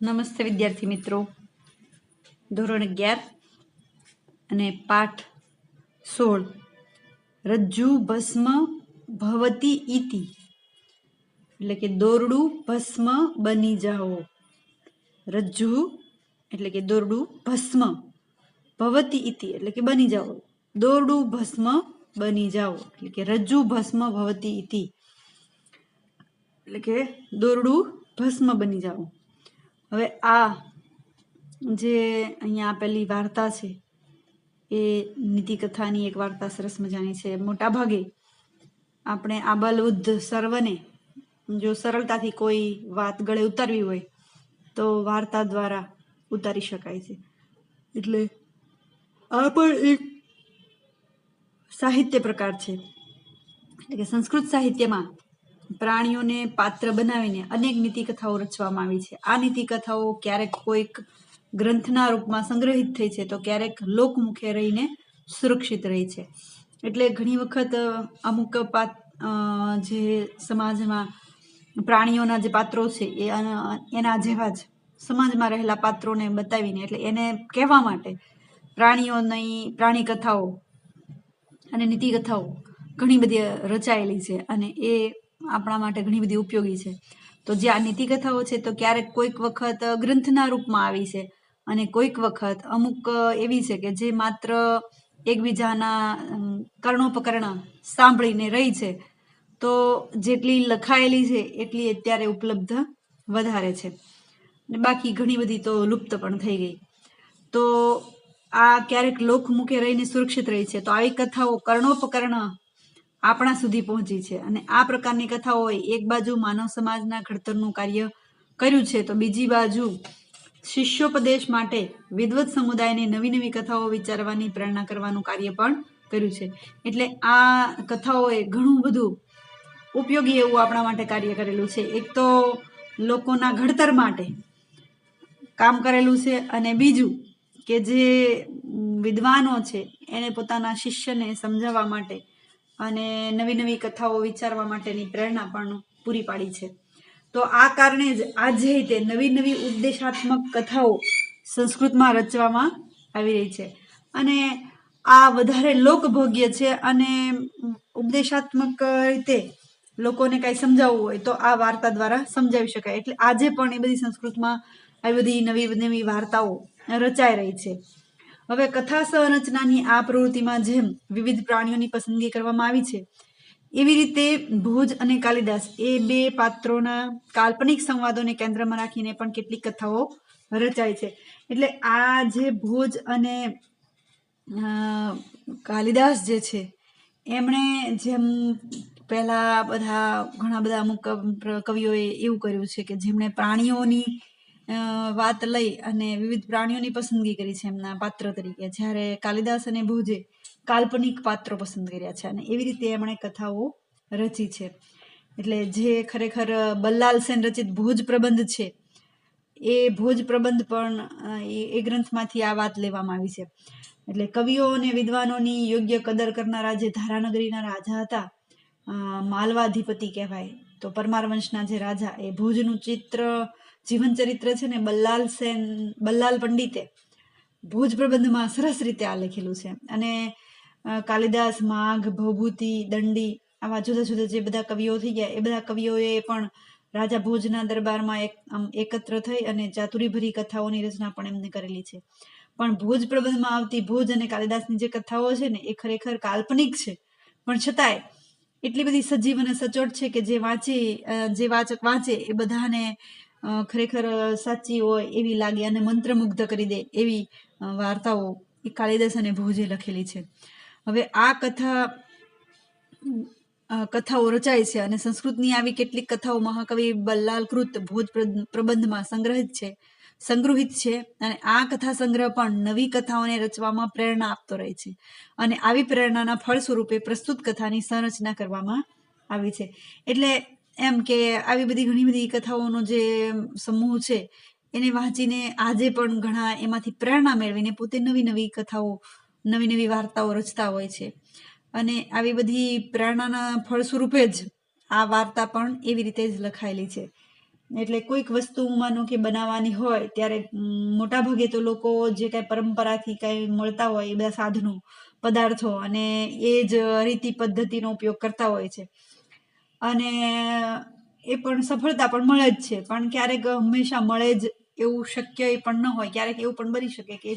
નમસ્તે વિદ્યાર્થી મિત્રો. ધોરણ અગિયાર અને પાઠ સોળ. રજ્જુ ભસ્મ ભવતી ઇતિ એટલે કે દોરડું ભસ્મ બની જાઓ. રજ્જુ એટલે કે દોરડું ભસ્મ ભવતી ઇતિ એટલે કે બની જાઓ. દોરડું ભસ્મ બની જાઓ. એટલે કે રજ્જુ ભસ્મ ભવતી ઇતિ એટલે કે દોરડું ભસ્મ બની જાઓ. હવે આ જે અહીંયા આપેલી વાર્તા છે, એ નીતિકથાની એક વાર્તા સરસ મજાની છે. મોટા ભાગે આપણે આબલવૃદ્ધ સર્વને જો સરળતાથી કોઈ વાત ગળે ઉતારવી હોય, તો વાર્તા દ્વારા ઉતારી શકાય છે. એટલે આ પણ એક સાહિત્ય પ્રકાર છે. એટલે કે સંસ્કૃત સાહિત્યમાં પ્રાણીઓને પાત્ર બનાવીને અનેક નીતિકથાઓ રચવામાં આવી છે. આ નીતિકથાઓ ક્યારેક કોઈક ગ્રંથના રૂપમાં સંગ્રહિત થઈ છે તો ક્યારેક લોકમુખે રહીને સુરક્ષિત રહી છે. એટલે ઘણી વખત અમુક પાત જે સમાજમાં પ્રાણીઓના જે પાત્રો છે એ એના જેવા જ સમાજમાં રહેલા પાત્રોને બતાવીને, એટલે એને કહેવા માટે પ્રાણીઓની પ્રાણી કથાઓ અને નીતિ કથાઓ ઘણી બધી રચાયેલી છે અને એ આપણા માટે ઘણી બધી ઉપયોગી છે. તો જે આ નીતિ કથાઓ છે, તો ક્યારેક કોઈક વખત ગ્રંથના રૂપમાં આવી છે અને કોઈક વખત અમુક એવી છે કે જે માત્ર એકબીજાના કર્ણોપકર્ણ સાંભળીને રહી છે, તો જેટલી લખાયેલી છે, એટલી અત્યારે ઉપલબ્ધ વધારે છે. ને બાકી ઘણી બધી તો લુપ્ત પણ થઈ ગઈ. તો આ ક્યારેક લોકમુખે રહીને સુરક્ષિત રહી છે. તો આવી કથાઓ કર્ણોપકર્ણ આપણા સુધી પહોંચી છે. અને આ પ્રકારની કથાઓએ એક બાજુ માનવ સમાજના ઘડતરનું કાર્ય કર્યું છે, તો બીજી બાજુ શિષ્યોપદેશ માટે વિદ્વત સમુદાયને નવી નવી કથાઓ વિચારવાની પ્રેરણા કરવાનું કાર્ય પણ કર્યું છે. એટલે આ કથાઓએ ઘણું બધું ઉપયોગી એવું આપણા માટે કાર્ય કરેલું છે. એક તો લોકોના ઘડતર માટે કામ કરેલું છે અને બીજું કે જે વિદ્વાનો છે, એને પોતાના શિષ્યને સમજાવવા માટે અને નવી નવી કથાઓ વિચારવા માટેની પ્રેરણા પણ પૂરી પાડી છે. તો આ કારણે જ આજે તે નવી નવી ઉપદેશાત્મક કથાઓ સંસ્કૃતમાં રચવામાં આવી રહી છે. અને આ વધારે લોકભોગ્ય છે અને ઉપદેશાત્મક રીતે લોકોને કાંઈ સમજાવવું હોય તો આ વાર્તા દ્વારા સમજાવી શકાય. એટલે આજે પણ એ બધી સંસ્કૃતમાં આવી બધી નવી નવી વાર્તાઓ રચાઈ રહી છે. હવે કથા સંરચનાની આ પ્રવૃત્તિમાં જેમ વિવિધ પ્રાણીઓની પસંદગી કરવામાં આવી છે, એવી રીતે ભુજ અને કાલિદાસ એ બે પાત્રોના કાલ્પનિક સંવાદોને કેન્દ્રમાં રાખીને પણ કેટલીક કથાઓ રચાય છે. એટલે આ જે ભુજ અને કાલિદાસ જે છે, એમણે જેમ પહેલા બધા ઘણા બધા અમુક કવિઓએ એવું કર્યું છે કે જેમણે પ્રાણીઓની વાત લઈ અને વિવિધ પ્રાણીઓની પસંદગી કરી છે એમના પાત્ર તરીકે. જ્યારે કાલિદાસ અને ભુજે કાલ્પનિક પાત્રો પસંદ કર્યા છે અને એવી રીતે એમણે કથાઓ રચી છે. એટલે જે ખરેખર બલ્લાલ સેન રચિત ભુજ પ્રબંધ છે, એ ભોજ પ્રબંધ પણ એ ગ્રંથમાંથી આ વાત લેવામાં આવી છે. એટલે કવિઓ અને વિદ્વાનોની યોગ્ય કદર કરનારા જે ધારાનગરીના રાજા હતા માલવાધિપતિ કહેવાય, તો પરમાર વંશના જે રાજા, એ ભુજનું ચિત્ર જીવન ચરિત્ર છે ને બલ્લાલ સેન, બલ્લાલ પંડિતે ભુજ પ્રબંધમાં સરસ રીતે આ લખેલું છે. અને કાલિદાસ, માઘ ભવભૂતિ દંડી આવા જુદા જુદા જે બધા કવિઓ થઈ ગયા, એ બધા કવિઓએ પણ રાજા ભોજના દરબારમાં એક, આમ, એકત્ર થઈ અને ચાતુરીભરી કથાઓની રચના પણ એમને કરેલી છે. પણ ભોજ પ્રબંધમાં આવતી ભોજ અને કાલિદાસની જે કથાઓ છે ને એ ખરેખર કાલ્પનિક છે. પણ છતાંય એટલી બધી સજીવ અને સચોટ છે કે જે વાંચી જે વાચક વાંચે એ બધાને ખરેખર સાચી હોય એવી લાગે અને મંત્રમુગ્ધ કરી દે એવી વાર્તાઓ એ કાલિદાસ અને ભોજે લખેલી છે. હવે આ કથા કથાઓ રચાય છે અને સંસ્કૃતની આવી કેટલીક કથાઓ મહાકવિ બલ્લાલકૃત ભોજ પ્ર- પ્રબંધમાં સંગ્રહિત છે સંગૃહિત છે અને આ કથા સંગ્રહ પણ નવી કથાઓને રચવામાં પ્રેરણા આપતો રહે છે અને આવી પ્રેરણાના ફળ સ્વરૂપે પ્રસ્તુત કથાની સંરચના કરવામાં આવી છે. એટલે એમ કે આવી બધી ઘણી બધી કથાઓનો જે સમૂહ છે, એને વાંચીને આજે પણ ઘણા એમાંથી પ્રેરણા મેળવીને પોતે નવી નવી કથાઓ, નવી નવી વાર્તાઓ રચતા હોય છે. અને આવી બધી પ્રેરણાના ફળ સ્વરૂપે જ આ વાર્તા પણ એવી રીતે જ લખાયેલી છે. એટલે કોઈક વસ્તુ માનો કે બનાવવાની હોય, ત્યારે મોટા ભાગે તો લોકો જે કાંઈ પરંપરાથી કાંઈ મળતા હોય એ બધા સાધનો, પદાર્થો અને એ જ રીતિ પદ્ધતિનો ઉપયોગ કરતા હોય છે. અને એ પણ સફળતા પણ મળે જ છે. પણ ક્યારેક હંમેશા મળે જ એવું શક્ય એ પણ ન હોય. ક્યારેક એવું પણ બની શકે કે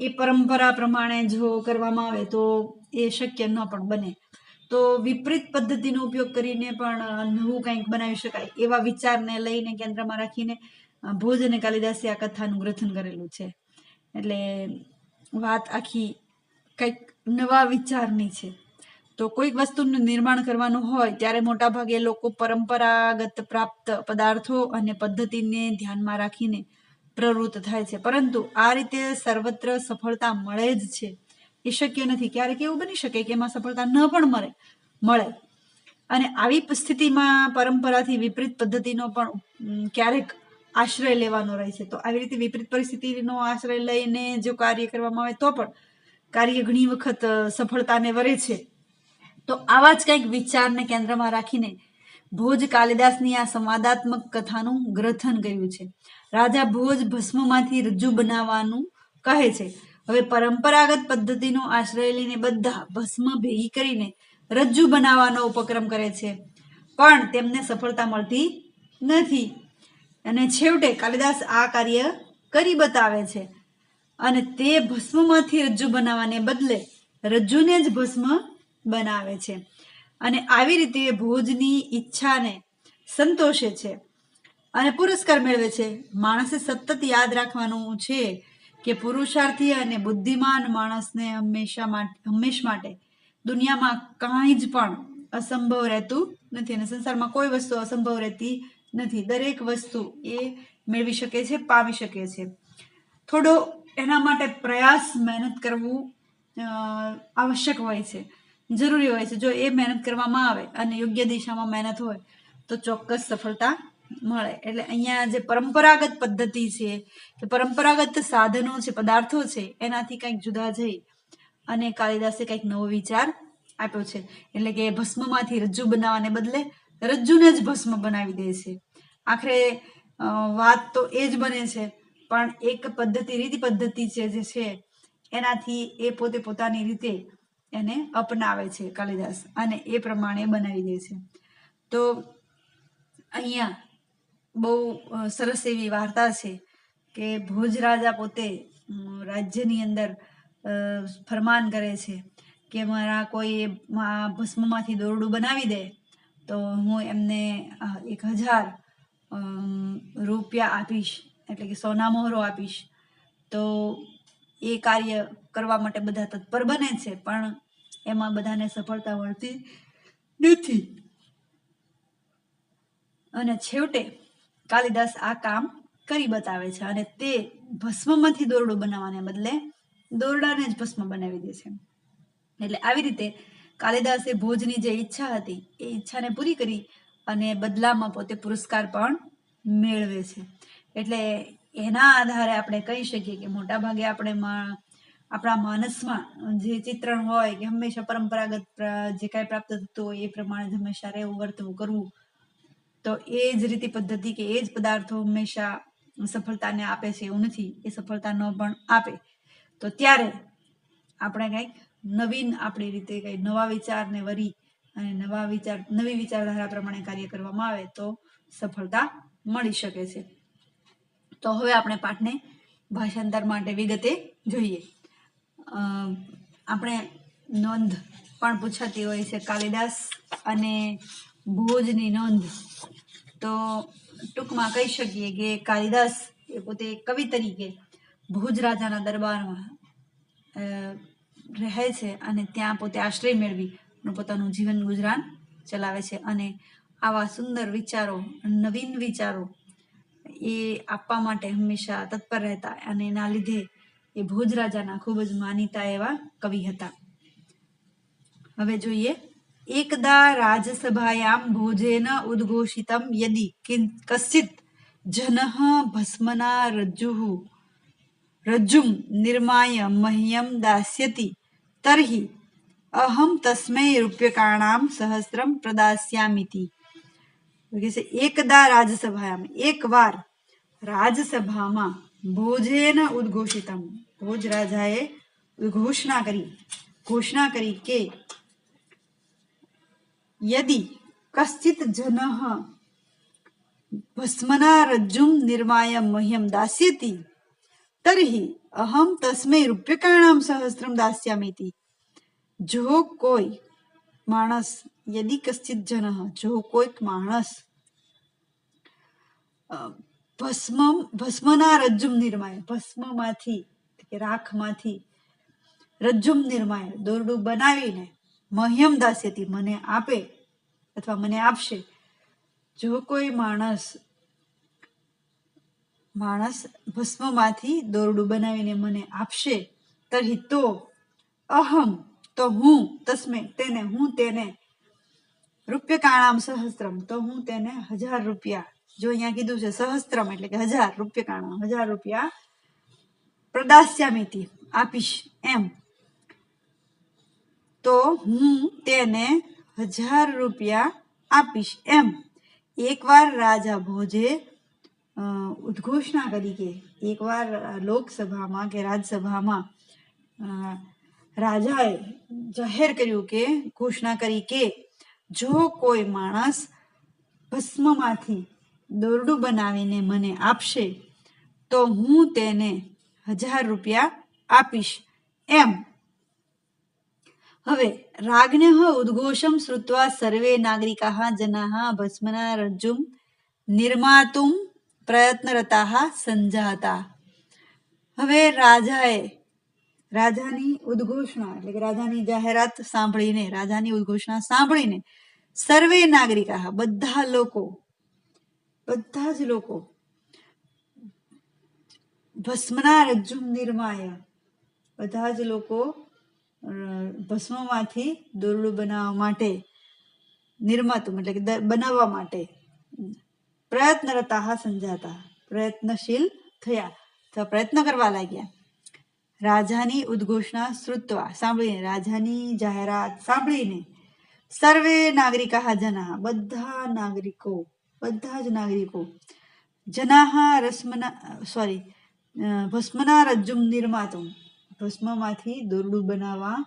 એ પરંપરા પ્રમાણે જો કરવામાં આવે તો એ શક્ય ન પણ બને. તો વિપરીત પદ્ધતિનો ઉપયોગ કરીને પણ નવું કંઈક બનાવી શકાય. એવા વિચારને લઈને કેન્દ્રમાં રાખીને ભોજ અને કાલિદાસે આ કથાનું ગ્રથન કરેલું છે. એટલે વાત આખી કંઈક નવા વિચારની છે. તો કોઈક વસ્તુનું નિર્માણ કરવાનું હોય, ત્યારે મોટાભાગે લોકો પરંપરાગત પ્રાપ્ત પદાર્થો અને પદ્ધતિને ધ્યાનમાં રાખીને પ્રવૃત્ત થાય છે. પરંતુ આ રીતે સર્વત્ર સફળતા મળે જ છે. એ શક્ય નથી. ક્યારેક એવું બની શકે કે એમાં સફળતા ન પણ મળે મળે. અને આવી સ્થિતિમાં પરંપરાથી વિપરીત પદ્ધતિનો પણ ક્યારેક આશ્રય લેવાનો રહે છે. તો આવી રીતે વિપરીત પરિસ્થિતિનો આશ્રય લઈને જો કાર્ય કરવામાં આવે તો પણ કાર્ય ઘણી વખત સફળતાને વરે છે. તો આવા જ કંઈક વિચારને કેન્દ્રમાં રાખીને ભોજ કાલિદાસની આ સંવાદાત્મક કથાનું ગ્રથન કર્યું છે. રાજા ભોજ ભસ્મમાંથી રજ્જુ બનાવવાનું કહે છે. હવે પરંપરાગત પદ્ધતિનો આશ્રય લઈને બધા ભસ્મ ભેગી કરીને રજ્જુ બનાવવાનો ઉપક્રમ કરે છે. પણ તેમને સફળતા મળતી નથી. અને છેવટે કાલિદાસ આ કાર્ય કરી બતાવે છે. અને તે ભસ્મમાંથી રજ્જુ બનાવવાને બદલે રજ્જુને જ ભસ્મ બનાવે છે. અને આવી રીતે ભોજની ઈચ્છાને સંતોષે છે. અને પુરસ્કાર મેળવે છે. માણસે સતત યાદ રાખવાનું છે કે પુરુષાર્થી અને બુદ્ધિમાન માણસને હંમેશા માટે હંમેશ માટે દુનિયામાં કાંઈ જ પણ અસંભવ રહેતું નથી અને સંસારમાં કોઈ વસ્તુ અસંભવ રહેતી નથી. દરેક વસ્તુ એ મેળવી શકે છે, પામી શકે છે. થોડો એના માટે પ્રયાસ મહેનત કરવું આવશ્યક હોય છે. જરૂરી હોય છે. જો એ મહેનત કરવામાં આવે અને યોગ્ય દિશામાં મહેનત હોય, તો ચોક્કસ સફળતા મળે. એટલે અહીંયા જે પરંપરાગત પદ્ધતિ છે, કે પરંપરાગત સાધનો છે, પદાર્થો છે, એનાથી કંઈક જુદા જઈ અને કાલિદાસે કંઈક નવો વિચાર આપ્યો છે. એટલે કે ભસ્મમાંથી રજ્જુ બનાવવાને બદલે રજ્જુને જ ભસ્મ બનાવી દે છે. આખરે વાત તો એ જ બને છે, પણ એક પદ્ધતિ, રીતિ પદ્ધતિ છે જે છે, એનાથી એ પોતે પોતાની રીતે એને અપનાવે છે કાલિદાસ અને એ પ્રમાણે બનાવી દે છે. તો અહીંયા બહુ સરસ એવી વાર્તા છે કે ભોજ રાજા પોતે રાજ્યની અંદર ફરમાન કરે છે કે મારા કોઈ ભસ્મમાંથી દોરડું બનાવી દે તો હું એમને એક હજાર રૂપિયા આપીશ, એટલે કે સોના મોહરો આપીશ. તો એ કાર્ય કરવા માટે બધા તત્પર બને છે, પણ એમાં બધાને સફળતા મળતી નથી. અને છેવટે કાલિદાસ આ કામ કરી બતાવે છે અને તે ભસ્મમાંથી દોરડું બનાવવાને બદલે દોરડાને જ ભસ્મ બનાવી દે છે. એટલે આવી રીતે કાલિદાસે ભોજની જે ઈચ્છા હતી, એ ઈચ્છાને પૂરી કરી અને બદલામાં પોતે પુરસ્કાર પણ મેળવે છે. એટલે એના આધારે આપણે કહી શકીએ કે મોટા ભાગે આપણે આપણા માનસમાં જે ચિત્રણ હોય કે હંમેશા પરંપરાગત જે કાંઈ પ્રાપ્ત થતું હોય એ પ્રમાણે જ હંમેશા રહેવું, વર્તવું, કરવું. તો એ જ રીતિ પદ્ધતિ કે એ જ પદાર્થો હંમેશા સફળતાને આપે છે એવું નથી. એ સફળતા ન પણ આપે. તો ત્યારે આપણે કંઈક નવીન આપણી રીતે કંઈક નવા વિચારને વરી અને નવા વિચાર, નવી વિચારધારા પ્રમાણે કાર્ય કરવામાં આવે તો સફળતા મળી શકે છે. તો હવે આપણે પાઠને ભાષાંતર માટે વિગતે જોઈએ. આપણે નોંધ પણ પૂછાતી હોય છે કાલિદાસ અને ભોજની નોંધ. તો ટૂંકમાં કહી શકીએ કે કાલિદાસ એ પોતે કવિ તરીકે ભુજ રાજાના દરબારમાં રહે છે અને ત્યાં પોતે આશ્રય મેળવી પોતાનું જીવન ગુજરાન ચલાવે છે. અને આવા સુંદર વિચારો, નવીન વિચારો એ આપવા માટે હંમેશા તત્પર રહેતા અને એના લીધે એ ભોજ રાજાના ખૂબ જ માનીતા એવા કવિ હતા. હવે જોઈએ. એકદા રાજસભાયામ ભોજેન ઉદ્ઘોષિતમ યદિ કશ્ચિત જનઃ ભસ્મના રજ્જુઃ રજ્જુમ નિર્માય મહ્યમ દાસ્યતિ. તર્હિ અહમ તસ્મૈ રૂપ્યકાણામ સહસ્રમ પ્રદાસ્યામિતિ. એકદા રાજસભાયામ એકવાર રાજસભામાં ભોજેન ઉદ્ઘોષિતમ. ભોજ રાજાએ ઘોષણા કરી. ઘોષણા કરી કે યદિ કશ્ચિત જન ભસ્મના રજ્જુમ નિર્માય મહ્યમ દાસ્યતિ. તરહી અહમ તસ્મૈ રૂપ્યકાણામ સહસ્ત્રમ દાસ્યામિતિ. જો કોઈ માણસ યદિ કશ્ચિત જન, જો કોઈક માણસ ભસ્મ ભસ્મના રજ્જુમ નિર્માય. ભસ્મમાંથી કે રાખમાંથી રજ્જુમ નિર્માય. દોરડું બનાવીને મહ્યમ દાસ્યથી મને આપે અથવા મને આપશે. જો કોઈ માણસ માણસ ભસ્મમાંથી દોરડું બનાવીને મને આપશે, તર્હિ તો અહમ, તો હું તસ્મે, તેને હું તેને રૂપ્યકાણામ સહસ્ત્રમ તો હું તેને હજાર રૂપિયા જો અહીંયા કીધું છે સહસ્ત્રમ એટલે કે હજાર રૂપ્યકાણામ હજાર રૂપિયા પ્રદાસ્યામિતિ આપીશ એમ. તો હું તેને હજાર રૂપિયા આપીશ એમ. એકવાર રાજા ભોજે અ, ઉદ્ઘોષણા કરી કે એકવાર લોકસભામાં કે રાજસભામાં અ, રાજાએ જાહેર કર્યું કે ઘોષણા કરી કે જો કોઈ માણસ ભસ્મમાંથી દોરડું બનાવીને મને આપશે, તો હું તેને હજાર રૂપિયા આપીશ. એમ. હવે રાજ્ઞ ઉદ્ઘોષમ શ્રુત્વા સર્વે નાગરિકા જનાः ભસ્મના રજ્જુમ નિર્માતુમ પ્રયત્નરતા સંજાતા. હવે રાજાએ, રાજાની ઉદ્ઘોષણા, એટલે કે રાજાની જાહેરાત સાંભળીને, રાજાની ઉદ્ઘોષણા સાંભળીને સર્વે નાગરિકા, બધા લોકો બધા જ લોકો. ભસ્મના રજ્જુમ નિર્માય. બધા જ લોકો ભસ્મમાંથી દોરડું બનાવવા માટે, નિર્માતું એટલે કે બનાવવા માટે પ્રયત્નરતા સંજાતા, પ્રયત્નશીલ થયા. અથવા પ્રયત્ન કરવા લાગ્યા. રાજાની ઉદ્ઘોષણા શ્રુત્વા, સાંભળીને, રાજાની જાહેરાત સાંભળીને, સર્વે નાગરિકા જના, બધા નાગરિકો બધા જ નાગરિકો. જનાહા રસ્મના સોરી ભસ્મના રજ્જુમ નિર્માતું. ભસ્મમાંથી દોરડું બનાવવા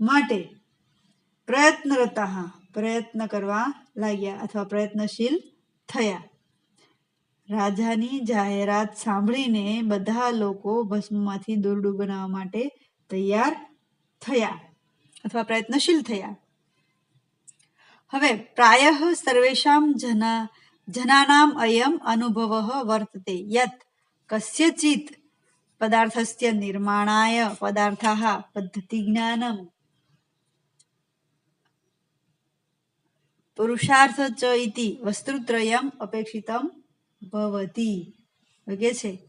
માટે પ્રયત્નરતા પ્રયત્ન કરવા લાગ્યા અથવા પ્રયત્નશીલ થયા. રાજાની જાહેરાત સાંભળીને બધા લોકો ભસ્મમાંથી દોરડું બનાવવા માટે તૈયાર થયા અથવા પ્રયત્નશીલ થયા. હવે પ્રાય સર્વેશામ જના જનાનામ અયમ અનુભવ વર્તતે યત કસ્યચિત પદાર્થસ્ય નિર્માણાય પદાર્થાः પદ્ધતિ જ્ઞાનમ પુરુષાર્થ ચ ઇતિ વસ્તુત્રયમ અપેક્ષિતમ ભવતી કે છે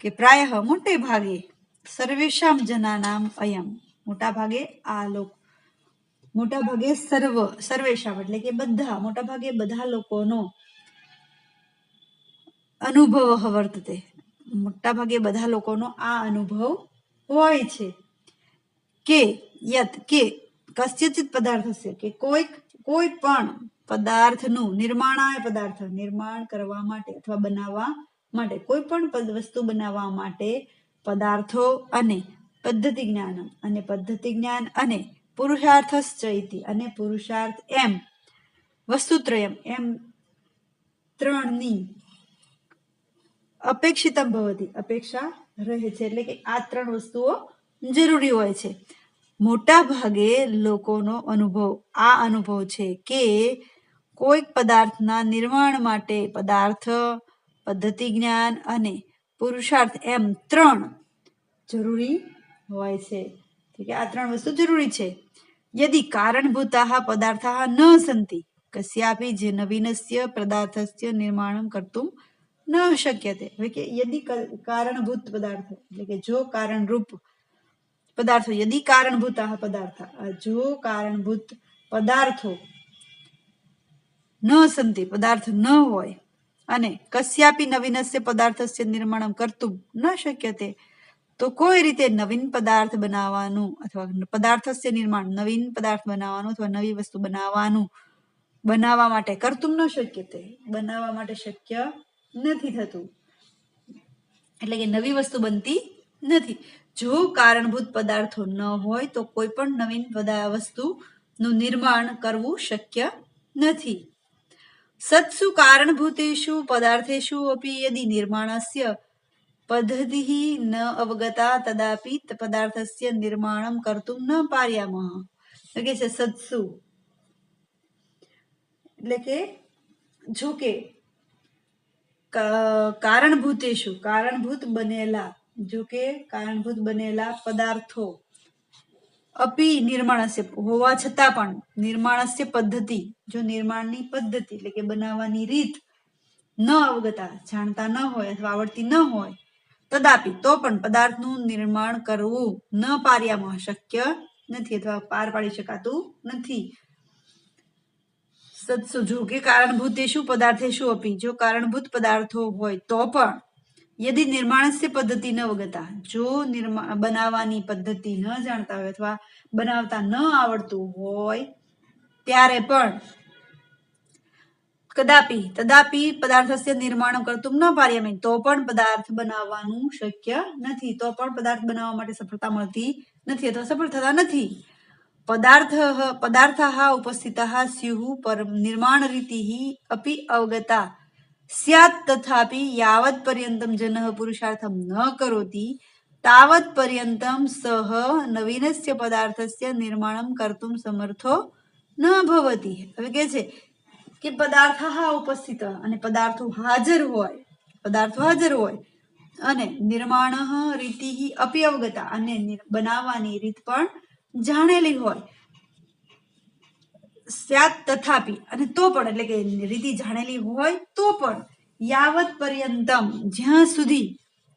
કે પ્રાય મોટે ભાગે સર્વેશામ જનાનામ અયમ મોટા ભાગે આ લોકો મોટા ભાગે સર્વ સર્વેશામ એટલે કે બધા, મોટા ભાગે બધા લોકોનો અનુભવ વર્તતે. મોટા ભાગે બધા લોકોનો આ અનુભવ હોય છે કે યત કે કશ્યચિત પદાર્થ છે કે કોઈક, કોઈ પણ પદાર્થનું નિર્માણાય પદાર્થ નિર્માણ કરવા માટે અથવા બનાવવા માટે, કોઈ પણ વસ્તુ બનાવવા માટે પદાર્થો અને પદ્ધતિ જ્ઞાન અને પદ્ધતિ જ્ઞાન અને પુરુષાર્થ ચૈતિ અને પુરુષાર્થ એમ વસ્તુત્રયમ એમ ત્રણની અપેક્ષિતમ ભવતી. અપેક્ષા રહે છે એટલે કે આ ત્રણ વસ્તુઓ જરૂરી હોય છે. મોટા ભાગે લોકોનો અનુભવ આ અનુભવ છે કે કોઈક પદાર્થના નિર્માણ માટે પદાર્થ, પદ્ધતિ જ્ઞાન અને પુરુષાર્થ એમ ત્રણ જરૂરી હોય છે. કે આ ત્રણ વસ્તુ જરૂરી છે. યદિ કારણભૂતાः પદાર્થાः ન સन्ति કસ્યાપि જે નવીનસ્ય પદાર્થસ્ય નિર્માણમ કર્તુમ ન શક્યતે હવે કે યદિ કારણભૂત પદાર્થ, એટલે કે જો કારણરૂપ પદાર્થો, યદિ કારણભૂતાः પદાર્થ જો કારણભૂત પદાર્થો ન સંતિ, પદાર્થ ન હોય, અને કસ્યાપી નવીનસ્ય પદાર્થસ્ય નિર્માણ કરતું ન શક્યતે, તો કોઈ રીતે નવીન પદાર્થ બનાવવાનું અથવા પદાર્થસ્ય નિર્માણ, નવીન પદાર્થ બનાવવાનું અથવા નવી વસ્તુ બનાવવાનું, બનાવવા માટે કરતું ન શક્ય તે બનાવવા માટે શક્ય નથી થતું. એટલે કે નવી વસ્તુ બનતી નથી. જો કારણભૂત પદાર્થો ન હોય તો કોઈ પણ નવીન વસ્તુનું નિર્માણ કરવું શક્ય નથી. સત્સુ કારણભૂતેષુ પદાર્થેષુ અપી યદિ નિર્માણસ્ય પદ્ધતિ ન અવગતા તદાપી પદાર્થસ્ય નિર્માણમ કરતું ન પાર્યામઃ. તો કે છે સત્સુ. એટલે કે જો કે કા- કારણભૂતેષુ, કારણભૂત બનેલા જો કે કારણભૂત બનેલા પદાર્થો અપી નિર્માણસ્ય, હોવા છતાં પણ નિર્માણસ્ય પદ્ધતિ, જો નિર્માણની પદ્ધતિ એટલે કે બનાવવાની રીત ન અવગતા, જાણતા ન હોય અથવા આવડતી ન હોય, તદાપી તો પણ પદાર્થનું નિર્માણ કરવું ન પાર્યામાં શક્ય નથી અથવા પાર પાડી શકાતું નથી. સત્સુ જો શું પદાર્થે શું અપી. જો કારણભૂત પદાર્થો હોય તો પણ યદિ નિર્માણસ્ય પદ્ધતિ ન વગતા, જો નિર્મા, બનાવવાની પદ્ધતિ ન જાણતા હોય અથવા બનાવતા ન આવડતું હોય, ત્યારે પણ કદાપી, તદાપી પદાર્થસ્ય નિર્માણ કરતું ન પાર્યમે તો પણ પદાર્થ બનાવવાનું શક્ય નથી. તો પણ પદાર્થ બનાવવા માટે સફળતા મળતી નથી અથવા સફળ થતા નથી. पदार्थः, पदार्थाः उपस्थिताः स्युः परं निर्माणरीतिः अपि अवगता। स्यात् तथापि यावत्पर्यन्तं जनः पुरुषार्थं न करोति, तावत्पर्यन्तं सः નવીનસ્ય પદાર્થસ્ય નિર્માણમ કર્તુમ સમર્થો ન ભવતી હવે કે છે કે પદાર્થ હા ઉપસ્થિત અને પદાર્થો હાજર હોય પદાર્થો હાજર હોય અને નિર્માણ રીતિ અપી અવગતા અને બનાવવાની રીત પણ જાણેલી હોય. સ્યાત તથાપી, અને તો પણ, એટલે કે રીતિ જાણેલી હોય તો પણ, યાવત પર્યંતમ, જ્યાં સુધી,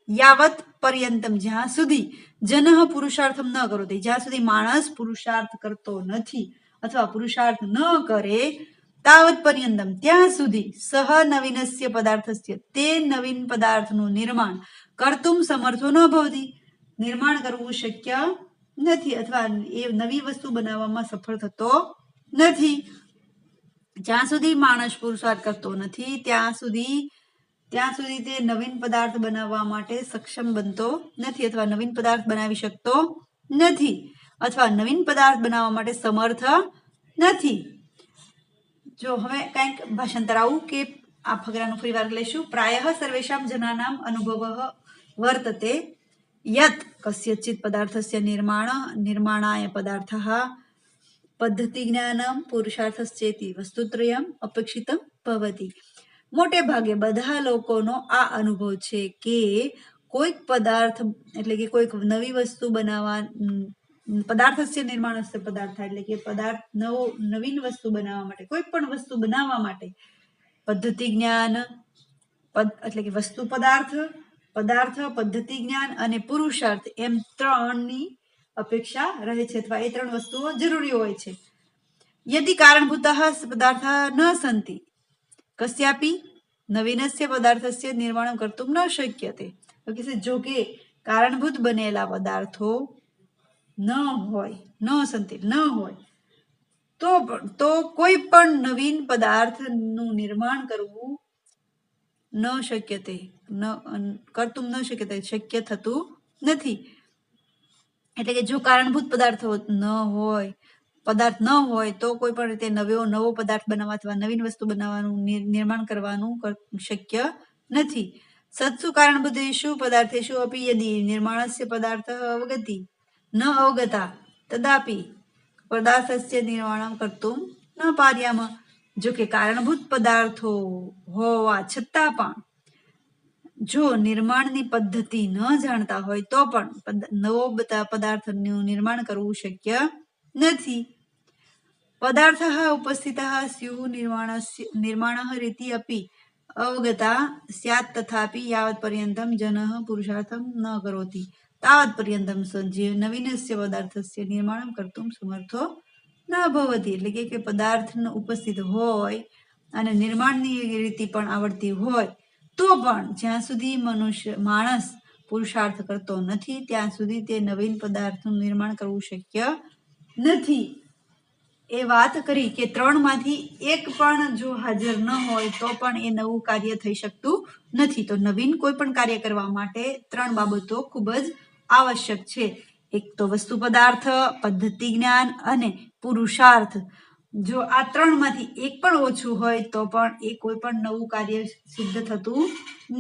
યાવત પર્યંતમ, જ્યાં સુધી જનઃ પુરુષાર્થમ ન કરો. તે જ્યાં સુધી માણસ પુરુષાર્થ કરતો નથી અથવા પુરુષાર્થ ન કરે, તાવત પર્યંતમ, ત્યાં સુધી સહ નવીનસ્ય પદાર્થસ્ય, તે નવીન પદાર્થનું નિર્માણ કરતું સમર્થો ન ભવતી. નિર્માણ કરવું શક્ય નથી અથવા એ નવી વસ્તુ બનાવવામાં સફળ થતો નથી. જ્યાં સુધી માણસ પુરુષાર્થ કરતો નથી, ત્યાં સુધી ત્યાં સુધી તે નવીન પદાર્થ બનાવવા માટે સક્ષમ બનતો નથી અથવા નવીન પદાર્થ બનાવી શકતો નથી અથવા નવીન પદાર્થ બનાવવા માટે સમર્થ નથી. જો હવે કંઈક ભાષાંતર આવું કે આ ફકરાનું ફરી વાર લઈશું. પ્રાયઃ સર્વેષાં જનાનામ અનુભવ વર્તતે યત કસ્યચિત પદાર્થસ્ય નિર્માણ નિર્માણાય પદાર્થઃ પદ્ધતિ જ્ઞાનમ પુરુષાર્થશ્ચેતિ વસ્તુત્રયમ અપેક્ષિતમ ભવતી મોટે ભાગે બધા લોકોનો આ અનુભવ છે કે કોઈક પદાર્થ એટલે કે કોઈક નવી વસ્તુ બનાવવા પદાર્થસ્ય નિર્માણસ્ય પદાર્થ એટલે કે પદાર્થ નવો નવીન વસ્તુ બનાવવા માટે કોઈ પણ વસ્તુ બનાવવા માટે પદ્ધતિ જ્ઞાન એટલે કે વસ્તુ પદાર્થ પદાર્થ, પદ્ધતિ, જ્ઞાન અને પુરુષાર્થ એમ ત્રણની અપેક્ષા રહે છે અથવા એ ત્રણ વસ્તુઓ જરૂરી હોય છે. યદિ કારણભૂત પદાર્થ ન સન્તિ કસ્યાપી નવીનસ્ય પદાર્થસ્ય નિર્માણ કરતું ન શક્યતે તો. જો કે કારણભૂત બનેલા પદાર્થો ન હોય, ન સંતિ, ન હોય, તો તો કોઈ પણ નવીન પદાર્થનું નિર્માણ કરવું ન શક્ય તે ન કરતું ન શક્ય તે શક્ય થતું નથી. એટલે કે જો કારણભૂત પદાર્થ ન હોય, પદાર્થ ન હોય, તો કોઈ પણ રીતે નવો નવો પદાર્થ બનાવવા અથવા નવીન વસ્તુ બનાવવાનું નિર- નિર્માણ કરવાનું કર- શક્ય નથી. સત્સુ કારણભૂતેષુ પદાર્થેષુ અપી યદિ નિર્માણસ્ય પદાર્થ અવગતિ, ન અવગતા, તદાપી પદાર્થસ્ય નિર્માણ કરતું ન પાર્યામ. જો કે કારણભૂત પદાર્થો હોવા છતાં પણ જો નિર્માણની પદ્ધતિ ન જાણતા હોય તો પણ નવો પદાર્થનું નિર્માણ કરવું શક્ય નથી. પદાર્થ ઉપસ્થિત સ્યુ નિર્માણ નિર્માણ રીતિ અપી અવગતા સ્યાત તથાપી યાવત પર્યંતમ જન પુરુષાર્થમ ન કરોતી. તાવત પર્યંતમ સંજીવ નવીનસ્ય પદાર્થસ્ય નિર્માણ કર્તુમ સમર્થો ન ભવતી, એટલે કે પદાર્થ ઉપસ્થિત હોય અને નિર્માણની રીતિ પણ આવડતી હોય, તો પણ જ્યાં સુધી મનુષ્ય, માણસ પુરુષાર્થ કરતો નથી, ત્યાં સુધી તે નવીન પદાર્થનું નિર્માણ કરવું શક્ય નથી. એ વાત કરી કે ત્રણમાંથી એક પણ જો હાજર ન હોય, તો પણ એ નવું કાર્ય થઈ શકતું નથી. તો નવીન કોઈ પણ કાર્ય કરવા માટે ત્રણ બાબતો ખૂબ જ આવશ્યક છે. એક તો વસ્તુ પદાર્થ, પદ્ધતિ જ્ઞાન અને પુરુષાર્થ. જો આ ત્રણમાંથી એક પણ ઓછું હોય તો પણ એ કોઈ પણ નવું કાર્ય સિદ્ધ થતું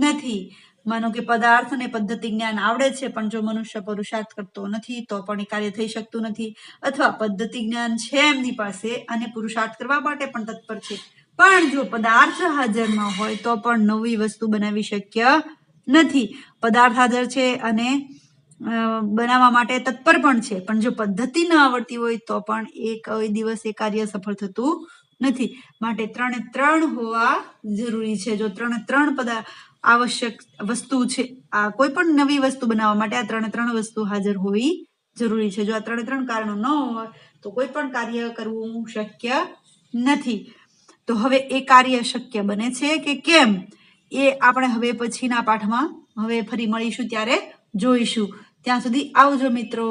નથી. માનો કે પદાર્થ અને પદ્ધતિ જ્ઞાન આવડે છે, પણ જો મનુષ્ય પુરુષાર્થ કરતો નથી, તો પણ એ કાર્ય થઈ શકતું નથી. અથવા પદ્ધતિ જ્ઞાન છે એમની પાસે અને પુરુષાર્થ કરવા માટે પણ તત્પર છે. પણ જો પદાર્થ હાજર ન હોય તો પણ નવી વસ્તુ બનાવી શક્ય નથી. પદાર્થ હાજર છે અને બનાવવા માટે તત્પર પણ છે. પણ જો પદ્ધતિ ન આવડતી હોય તો પણ એ કોઈ દિવસ એ કાર્ય સફળ થતું નથી. માટે ત્રણે ત્રણ હોવા જરૂરી છે. જો ત્રણે ત્રણ પદા આવશ્યક વસ્તુ છે, આ કોઈ પણ નવી વસ્તુ બનાવવા માટે આ ત્રણે ત્રણ વસ્તુ હાજર હોવી જરૂરી છે. જો આ ત્રણે ત્રણ કારણો ન હોય તો કોઈ પણ કાર્ય કરવું શક્ય નથી. તો હવે એ કાર્ય શક્ય બને છે કે કેમ? એ આપણે હવે પછીના પાઠમાં હવે ફરી મળીશું ત્યારે જોઈશું. ત્યાં સુધી આવજો મિત્રો.